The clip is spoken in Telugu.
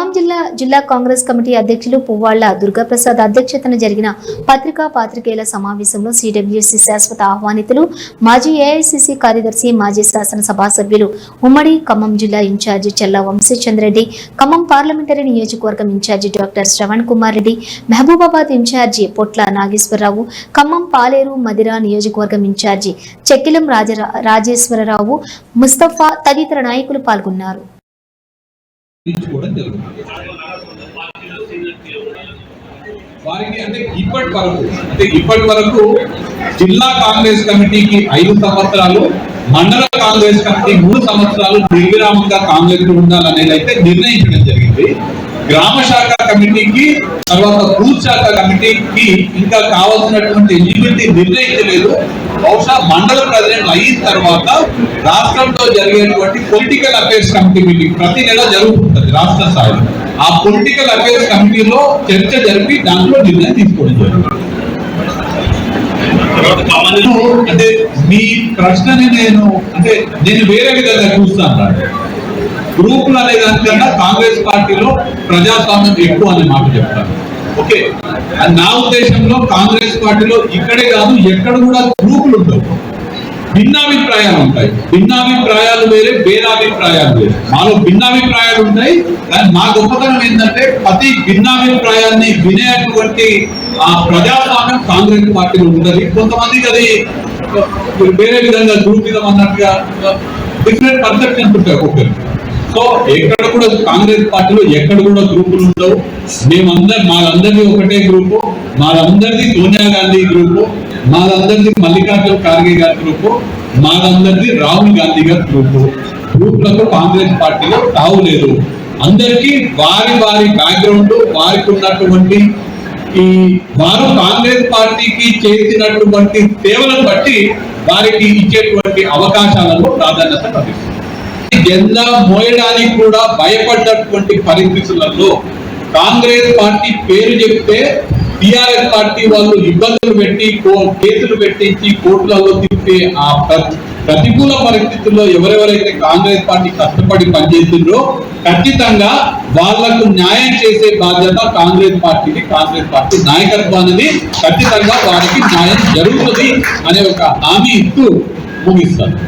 ఖమ్మం జిల్లా జిల్లా కాంగ్రెస్ కమిటీ అధ్యక్షులు పువ్వాళ్ళ దుర్గాప్రసాద్ అధ్యక్షతన జరిగిన పత్రికా పాత్రికేయుల సమావేశంలో సిడబ్ల్యూసి శాశ్వత ఆహ్వానితులు మాజీ ఏఐసిసి కార్యదర్శి మాజీ శాసనసభ సభ్యులు ఉమ్మడి ఖమ్మం జిల్లా in charge Chella Vamshi Chand Reddy Khammam parliamentary నియోజకవర్గం in charge doctor Sravan Kumar Reddy Mahabubabad in charge Potla Nageswara Rao Khammam Paleru Madhira నియోజకవర్గం ఇన్ఛార్జి చెక్కిలం రాజ రాజేశ్వరరావు ముస్తఫా తదితర నాయకులు పాల్గొన్నారు. తీర్చుకోవడం జరుగుతుంది. వారికి అంటే ఇప్పటి వరకు అంటే ఇప్పటి వరకు జిల్లా కాంగ్రెస్ కమిటీకి ఐదు సంవత్సరాలు మండల కాంగ్రెస్ కమిటీ మూడు సంవత్సరాలు నిర్విరామంగా కాంగ్రెస్ ఉండాలనేది అయితే నిర్ణయించడం ఉంది గ్రామ శాఖ కమిటీకి తర్వాత బూత్ శాఖ కమిటీకి ఇంకా కావాల్సినటువంటి ఎలిజిబిలిటీ నిర్ణయించలేదు. బహుశా మండల ప్రెసిడెంట్ అయిన తర్వాత రాష్ట్రంలో జరిగేటువంటి పొలిటికల్ అఫేర్స్ కమిటీ మీటింగ్ ప్రతి నెల జరుగుతుంది రాష్ట్ర స్థాయిలో. ఆ పొలిటికల్ అఫేర్స్ కమిటీలో చర్చ జరిపి దాంట్లో నిర్ణయం తీసుకోవడం జరుగుతుంది అంటే మీ ప్రశ్నని నేను అంటే నేను వేరే విధంగా చూస్తాను. గ్రూపులు అనే దానికన్నా కాంగ్రెస్ పార్టీలో ప్రజాస్వామ్యం ఎక్కువ అనే మాట చెప్తాను ఓకే. నా ఉద్దేశంలో కాంగ్రెస్ పార్టీలో ఇక్కడే కాదు ఎక్కడ కూడా గ్రూపులు ఉండవు. భిన్నాభిప్రాయాలు ఉంటాయి. భిన్నాభిప్రాయాలు వేరే భేదాభిప్రాయాలు వేరే. మాలో భిన్నాభిప్రాయాలు ఉంటాయి కానీ మా గొప్పతనం ఏంటంటే ప్రతి భిన్నాభిప్రాయాన్ని వినేటువంటి ఆ ప్రజాస్వామ్యం కాంగ్రెస్ పార్టీలో ఉంటుంది కొంతమందికి అది వేరే విధంగా గ్రూపిజం అన్నట్టుగా డిఫరెంట్ పర్సెప్షన్స్ ఉంటాయి ఒక్కొక్కరికి. సో ఎక్కడ కూడా కాంగ్రెస్ పార్టీలో ఎక్కడ కూడా గ్రూపులు ఉండవు. మేమందరం మాదందరిది ఒకటే గ్రూపు మాదందరిది సోనియా గాంధీ గ్రూపు మాదందరిది మల్లికార్జున ఖార్గే గారి గ్రూపు మాదందరిది రాహుల్ గాంధీ గారి గ్రూపు. గ్రూపులకు కాంగ్రెస్ పార్టీలో తావు లేదు. అందరికీ వారి వారి బ్యాక్గ్రౌండ్ వారికి ఉన్నటువంటి ఈ వారు కాంగ్రెస్ పార్టీకి చేసినటువంటి సేవలను బట్టి వారికి ఇచ్చేటువంటి అవకాశాలను ప్రాధాన్యత లభిస్తుంది. జెండా మోయడానికి కూడా భయపడ్డటువంటి పరిస్థితులలో కాంగ్రెస్ పార్టీ పేరు చెప్తే టిఆర్ఎస్ పార్టీ వాళ్ళు ఇబ్బందులు పెట్టి కో- కేసులు పెట్టించి కోర్టులలో తిప్పే ఆ ప్రతికూల పరిస్థితుల్లో ఎవరెవరైతే కాంగ్రెస్ పార్టీ కష్టపడి పనిచేసిండ్రో ఖచ్చితంగా వాళ్ళకు న్యాయం చేసే బాధ్యత కాంగ్రెస్ పార్టీని కాంగ్రెస్ పార్టీ నాయకత్వాన్ని ఖచ్చితంగా వారికి న్యాయం జరుగుతుంది అనే ఒక హామీ ఇస్తూ ముగిస్తాను.